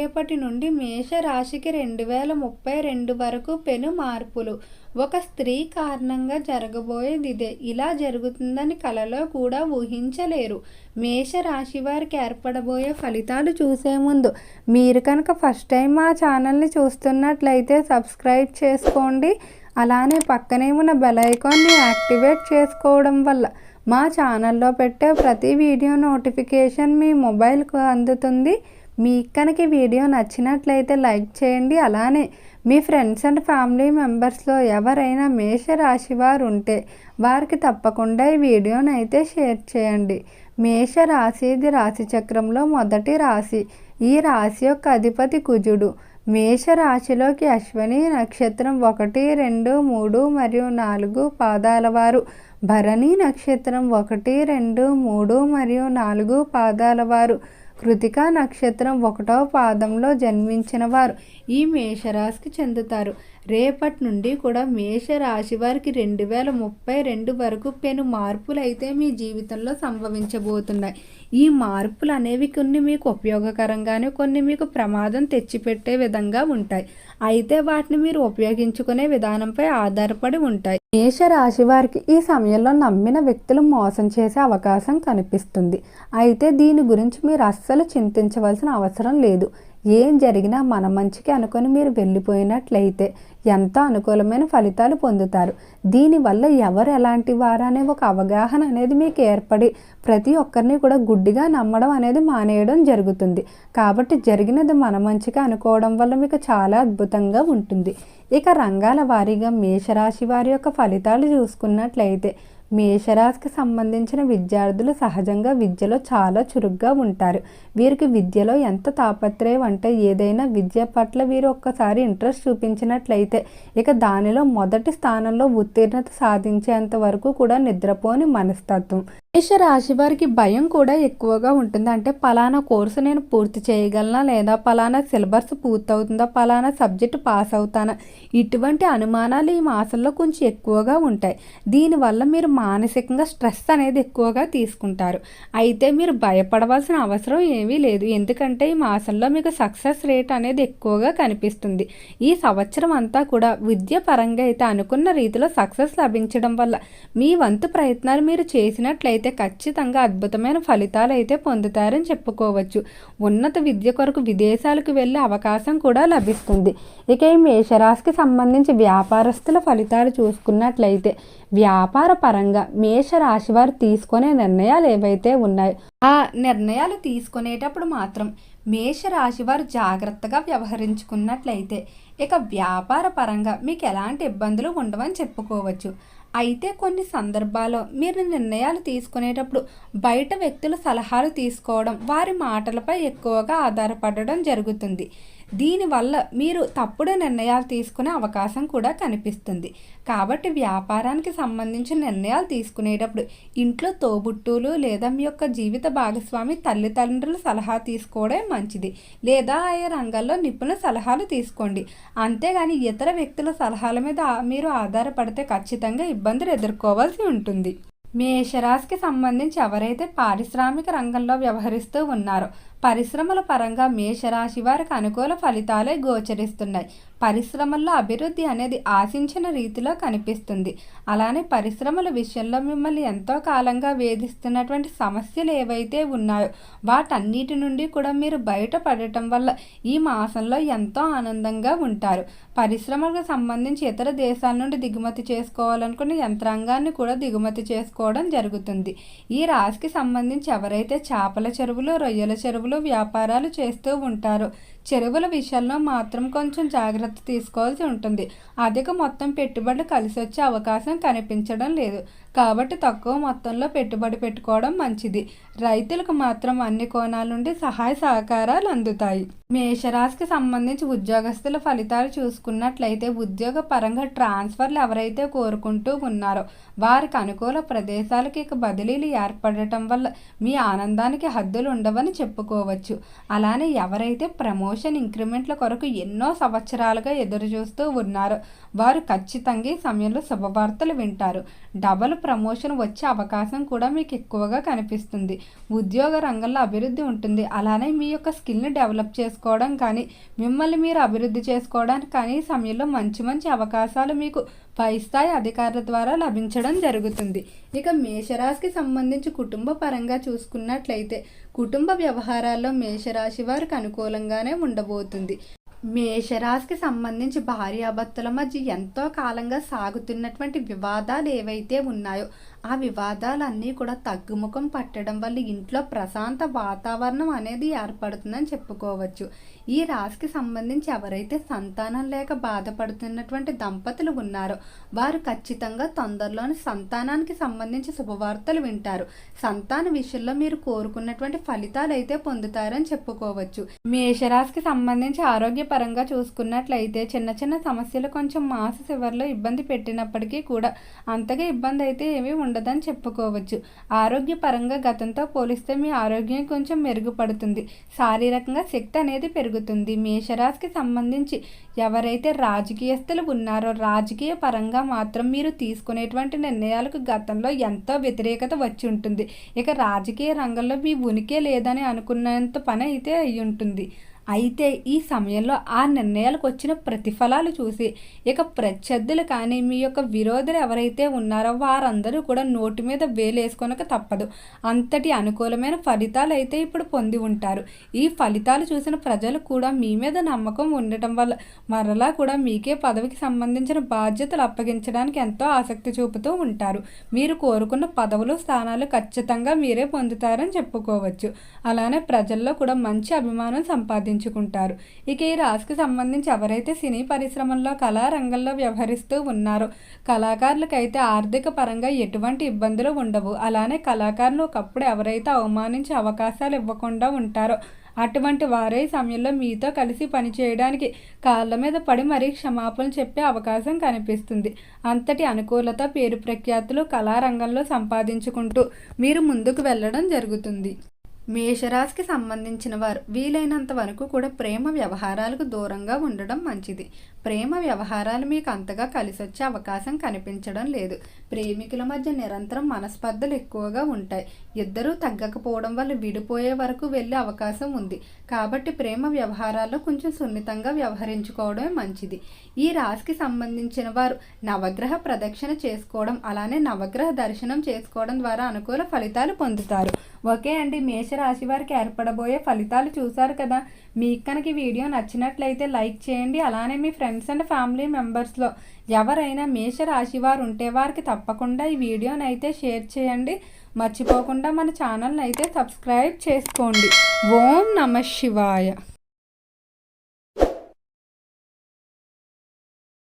రేపటి నుండి మేష రాశికి రెండు వేల ముప్పై రెండు వరకు పెను మార్పులు. ఒక స్త్రీ కారణంగా జరగబోయేది ఇదే ఇలా జరుగుతుందని కలలో కూడా ఊహించలేరు. మేష రాశి వారికి ఏర్పడబోయే ఫలితాలు చూసే ముందు మీరు కనుక ఫస్ట్ టైం మా ఛానల్ని చూస్తున్నట్లయితే సబ్స్క్రైబ్ చేసుకోండి. అలానే పక్కనే ఉన్న బెల్ ఐకాన్ని యాక్టివేట్ చేసుకోవడం వల్ల మా ఛానల్లో పెట్టే ప్రతి వీడియో నోటిఫికేషన్ మీ మొబైల్కు అందుతుంది. మీకు కనుక వీడియో నచ్చినట్లయితే లైక్ చేయండి. అలానే మీ ఫ్రెండ్స్ అండ్ ఫ్యామిలీ మెంబర్స్లో ఎవరైనా మేష రాశి వారు ఉంటే వారికి తప్పకుండా ఈ వీడియోను అయితే షేర్ చేయండి. మేష రాశి ఇది రాశి చక్రంలో మొదటి రాశి. ఈ రాశి యొక్క అధిపతి కుజుడు. మేష రాశిలోకి అశ్వని నక్షత్రం ఒకటి రెండు మూడు మరియు నాలుగు పాదాల వారు. భరణి నక్షత్రం ఒకటి రెండు మూడు మరియు నాలుగు పాదాల వారు. కృతికా నక్షత్రం ఒకటో పాదంలో జన్మించిన వారు. ఈ మేషరాశికి చెందుతారు. రేపటి నుండి కూడా మేషరాశి వారికి రెండు వేల ముప్పై రెండు వరకు పెను మార్పులు అయితే మీ జీవితంలో సంభవించబోతున్నాయి. ఈ మార్పులు అనేవి కొన్ని మీకు ఉపయోగకరంగానే కొన్ని మీకు ప్రమాదం తెచ్చిపెట్టే విధంగా ఉంటాయి. అయితే వాటిని మీరు ఉపయోగించుకునే విధానంపై ఆధారపడి ఉంటాయి. మేషరాశి వారికి ఈ సమయంలో నమ్మిన వ్యక్తులు మోసం చేసే అవకాశం కనిపిస్తుంది. అయితే దీని గురించి మీరు అస్సలు చింతించవలసిన అవసరం లేదు. ఏం జరిగినా మన మంచికి అనుకొని మీరు వెళ్ళిపోయినట్లయితే ఎంతో అనుకూలమైన ఫలితాలు పొందుతారు. దీనివల్ల ఎవరు ఎలాంటి వారు అనే ఒక అవగాహన అనేది మీకు ఏర్పడి ప్రతి ఒక్కరిని కూడా గుడ్డిగా నమ్మడం అనేది మానేయడం జరుగుతుంది. కాబట్టి జరిగినది మన మంచిగా అనుకోవడం వల్ల మీకు చాలా అద్భుతంగా ఉంటుంది. ఇక రంగాల వారీగా మేషరాశి వారి యొక్క ఫలితాలు చూసుకున్నట్లయితే మేషరాశికి సంబంధించిన విద్యార్థులు సహజంగా విద్యలో చాలా చురుగ్గా ఉంటారు. వీరికి విద్యలో ఎంత తాపత్రయం అంటే ఏదైనా విద్య పట్ల వీరు ఒక్కసారి ఇంట్రెస్ట్ చూపించినట్లయితే ఇక దానిలో మొదటి స్థానంలో ఉత్తీర్ణత సాధించేంత వరకు కూడా నిద్రపోని మనస్తత్వం. మేష రాశి వారికి భయం కూడా ఎక్కువగా ఉంటుంది. అంటే పలానా కోర్సు నేను పూర్తి చేయగలనా? లేదా పలానా సిలబస్ పూర్తవుతుందా? పలానా సబ్జెక్ట్ పాస్ అవుతానా? ఇటువంటి అనుమానాలు ఈ మాసంలో కొంచెం ఎక్కువగా ఉంటాయి. దీనివల్ల మీరు మానసికంగా స్ట్రెస్ అనేది ఎక్కువగా తీసుకుంటారు. అయితే మీరు భయపడవలసిన అవసరం ఏమీ లేదు. ఎందుకంటే ఈ మాసంలో మీకు సక్సెస్ రేట్ అనేది ఎక్కువగా కనిపిస్తుంది. ఈ సంవత్సరం అంతా కూడా విద్య పరంగా అయితే అనుకున్న రీతిలో సక్సెస్ లభించడం వల్ల మీ వంతు ప్రయత్నాలు మీరు చేసినట్లయితే అయితే ఖచ్చితంగా అద్భుతమైన ఫలితాలు అయితే పొందుతారని చెప్పుకోవచ్చు. ఉన్నత విద్య కొరకు విదేశాలకు వెళ్ళే అవకాశం కూడా లభిస్తుంది. ఇక ఈ మేషరాశికి సంబంధించి వ్యాపారస్తుల ఫలితాలు చూసుకున్నట్లయితే వ్యాపార పరంగా మేషరాశి వారు తీసుకునే నిర్ణయాలు ఏవైతే ఉన్నాయో ఆ నిర్ణయాలు తీసుకునేటప్పుడు మాత్రం మేషరాశి వారు జాగ్రత్తగా వ్యవహరించుకున్నట్లయితే ఇక వ్యాపార పరంగా మీకు ఎలాంటి ఇబ్బందులు ఉండవని చెప్పుకోవచ్చు. అయితే కొన్ని సందర్భాల్లో మీరు నిర్ణయాలు తీసుకునేటప్పుడు బయట వ్యక్తుల సలహాలు తీసుకోవడం వారి మాటలపై ఎక్కువగా ఆధారపడడం జరుగుతుంది. దీనివల్ల మీరు తప్పుడు నిర్ణయాలు తీసుకునే అవకాశం కూడా కనిపిస్తుంది. కాబట్టి వ్యాపారానికి సంబంధించిన నిర్ణయాలు తీసుకునేటప్పుడు ఇంట్లో తోబుట్టులు లేదా మీ యొక్క జీవిత భాగస్వామి తల్లిదండ్రుల సలహా తీసుకోవడం మంచిది. లేదా ఆయా రంగాల్లో నిపుణుల సలహాలు తీసుకోండి. అంతేగాని ఇతర వ్యక్తుల సలహాల మీద మీరు ఆధారపడితే ఖచ్చితంగా ఇబ్బందులు ఎదుర్కోవాల్సి ఉంటుంది. మేషరాశికి సంబంధించి ఎవరైతే పారిశ్రామిక రంగంలో వ్యవహరిస్తూ ఉన్నారో పరిశ్రమల పరంగా మేషరాశి వారికి అనుకూల ఫలితాలే గోచరిస్తున్నాయి. పరిశ్రమల్లో అభివృద్ధి అనేది ఆశించిన రీతిలో కనిపిస్తుంది. అలానే పరిశ్రమల విషయంలో మిమ్మల్ని ఎంతో కాలంగా వేధిస్తున్నటువంటి సమస్యలు ఏవైతే ఉన్నాయో వాటన్నిటి నుండి కూడా మీరు బయటపడటం వల్ల ఈ మాసంలో ఎంతో ఆనందంగా ఉంటారు. పరిశ్రమలకు సంబంధించి ఇతర దేశాల నుండి దిగుమతి చేసుకోవాలనుకున్న యంత్రాంగాన్ని కూడా దిగుమతి చేసుకోవడం జరుగుతుంది. ఈ రాశికి సంబంధించి ఎవరైతే చేపల చెరువులు రొయ్యల చెరువులు వ్యాపారాలు చేస్తూ ఉంటారు. చెరువుల విషయంలో మాత్రం కొంచెం జాగ్రత్త తీసుకోవాల్సి ఉంటుంది. అధిక మొత్తం పెట్టుబడులు కలిసి వచ్చే అవకాశం కనిపించడం లేదు. కాబట్టి తక్కువ మొత్తంలో పెట్టుబడి పెట్టుకోవడం మంచిది. రైతులకు మాత్రం అన్ని కోణాల నుండి సహాయ సహకారాలు అందుతాయి. మేషరాశికి సంబంధించి ఉద్యోగస్తుల ఫలితాలు చూసుకున్నట్లయితే ఉద్యోగ పరంగా ట్రాన్స్ఫర్లు ఎవరైతే కోరుకుంటూ ఉన్నారో వారికి అనుకూల ప్రదేశాలకి ఇక బదిలీలు ఏర్పడటం వల్ల మీ ఆనందానికి హద్దులు ఉండవని చెప్పుకోవచ్చు. అలానే ఎవరైతే ప్రమో ప్రమోషన్ ఇంక్రిమెంట్ల కొరకు ఎన్నో సంవత్సరాలుగా ఎదురుచూస్తూ ఉన్నారు. వారు ఖచ్చితంగా ఈ సమయంలో శుభవార్తలు వింటారు. డబల్ ప్రమోషన్ వచ్చే అవకాశం కూడా మీకు ఎక్కువగా కనిపిస్తుంది. ఉద్యోగ రంగంలో అభివృద్ధి ఉంటుంది. అలానే మీ యొక్క స్కిల్ని డెవలప్ చేసుకోవడం కానీ మిమ్మల్ని మీరు అభివృద్ధి చేసుకోవడానికి కానీ ఈ సమయంలో మంచి మంచి అవకాశాలు మీకు పై స్థాయి అధికారుల ద్వారా లభించడం జరుగుతుంది. ఇక మేషరాశికి సంబంధించి కుటుంబ పరంగా చూసుకున్నట్లయితే కుటుంబ వ్యవహారాల్లో మేషరాశి వారికి అనుకూలంగానే ఉండబోతుంది. మేషరాశికి సంబంధించి భార్యాభర్తల మధ్య ఎంతో కాలంగా సాగుతున్నటువంటి వివాదాలు ఏవైతే ఉన్నాయో ఆ వివాదాలన్నీ కూడా తగ్గుముఖం పట్టడం వల్ల ఇంట్లో ప్రశాంత వాతావరణం అనేది ఏర్పడుతుందని చెప్పుకోవచ్చు. ఈ రాశికి సంబంధించి ఎవరైతే సంతానం లేక బాధపడుతున్నటువంటి దంపతులు ఉన్నారో వారు ఖచ్చితంగా తొందరలోని సంతానానికి సంబంధించి శుభవార్తలు వింటారు. సంతాన విషయంలో మీరు కోరుకున్నటువంటి ఫలితాలు అయితే పొందుతారని చెప్పుకోవచ్చు. మేషరాశికి సంబంధించి ఆరోగ్యపరంగా చూసుకున్నట్లయితే చిన్న చిన్న సమస్యలు కొంచెం మాస చివరిలో ఇబ్బంది పెట్టినప్పటికీ కూడా అంతగా ఇబ్బంది అయితే ఏమీ ఉండదని చెప్పుకోవచ్చు. ఆరోగ్యపరంగా గతంతో పోలిస్తే మీ ఆరోగ్యం కొంచెం మెరుగుపడుతుంది. శారీరకంగా శక్తి అనేది పెరుగుతుంది. మేషరాశికి సంబంధించి ఎవరైతే రాజకీయస్తులు ఉన్నారో రాజకీయ పరంగా మాత్రం మీరు తీసుకునేటువంటి నిర్ణయాలకు గతంలో ఎంతో వ్యతిరేకత వచ్చి ఉంటుంది. ఇక రాజకీయ రంగంలో మీ ఉనికి లేదని అనుకున్నంత పని అయితే అయి ఉంటుంది అయితే ఈ సమయంలో ఆ నిర్ణయాలకు వచ్చిన ప్రతిఫలాలు చూసి ఇక ప్రత్యర్థులు కానీ మీ యొక్క విరోధులు ఎవరైతే ఉన్నారో వారందరూ కూడా నోటి మీద వేలేసుకొనక తప్పదు. అంతటి అనుకూలమైన ఫలితాలు అయితే ఇప్పుడు పొంది ఉంటారు. ఈ ఫలితాలు చూసిన ప్రజలు కూడా మీ మీద నమ్మకం ఉండటం వల్ల మరలా కూడా మీకే పదవికి సంబంధించిన బాధ్యతలు అప్పగించడానికి ఎంతో ఆసక్తి చూపుతూ ఉంటారు. మీరు కోరుకున్న పదవులు స్థానాలు ఖచ్చితంగా మీరే పొందుతారని చెప్పుకోవచ్చు. అలానే ప్రజల్లో కూడా మంచి అభిమానం సంపాదించారు పెంచుకుంటారు ఇక ఈ రాశికి సంబంధించి ఎవరైతే సినీ పరిశ్రమల్లో కళారంగంలో వ్యవహరిస్తూ ఉన్నారో కళాకారులకైతే ఆర్థిక పరంగా ఎటువంటి ఇబ్బందులు ఉండవు. అలానే కళాకారులు ఒకప్పుడు ఎవరైతే అవమానించే అవకాశాలు ఇవ్వకుండా ఉంటారో అటువంటి వారే సమయంలో మీతో కలిసి పనిచేయడానికి కాళ్ళ మీద పడి మరీ క్షమాపణ చెప్పే అవకాశం కనిపిస్తుంది. అంతటి అనుకూలత పేరు ప్రఖ్యాతులు కళారంగంలో సంపాదించుకుంటూ మీరు ముందుకు వెళ్ళడం జరుగుతుంది. మేషరాశికి సంబంధించిన వారు వీలైనంత వరకు కూడా ప్రేమ వ్యవహారాలకు దూరంగా ఉండడం మంచిది. ప్రేమ వ్యవహారాలు మీకు అంతగా కలిసి వచ్చే అవకాశం కనిపించడం లేదు. ప్రేమికుల మధ్య నిరంతరం మనస్పర్ధలు ఎక్కువగా ఉంటాయి. ఇద్దరూ తగ్గకపోవడం వల్ల విడిపోయే వరకు వెళ్ళే అవకాశం ఉంది. కాబట్టి ప్రేమ వ్యవహారాల్లో కొంచెం సున్నితంగా వ్యవహరించుకోవడమే మంచిది. ఈ రాశికి సంబంధించిన వారు నవగ్రహ ప్రదక్షిణ చేసుకోవడం అలానే నవగ్రహ దర్శనం చేసుకోవడం ద్వారా అనుకూల ఫలితాలు పొందుతారు. ఓకే అండి మేషరాశి వారికి ఏర్పడబోయే ఫలితాలు చూసారు కదా. మీకు కనుక ఈ వీడియో నచ్చినట్లయితే లైక్ చేయండి. అలానే మీ ఫ్రెండ్స్ అండ్ ఫ్యామిలీ మెంబర్స్లో ఎవరైనా మేషరాశి వారు ఉంటే వారికి తప్పకుండా ఈ వీడియోని అయితే షేర్ చేయండి. మర్చిపోకుండా మన ఛానల్ని అయితే సబ్స్క్రైబ్ చేసుకోండి. ఓం నమ శివాయ.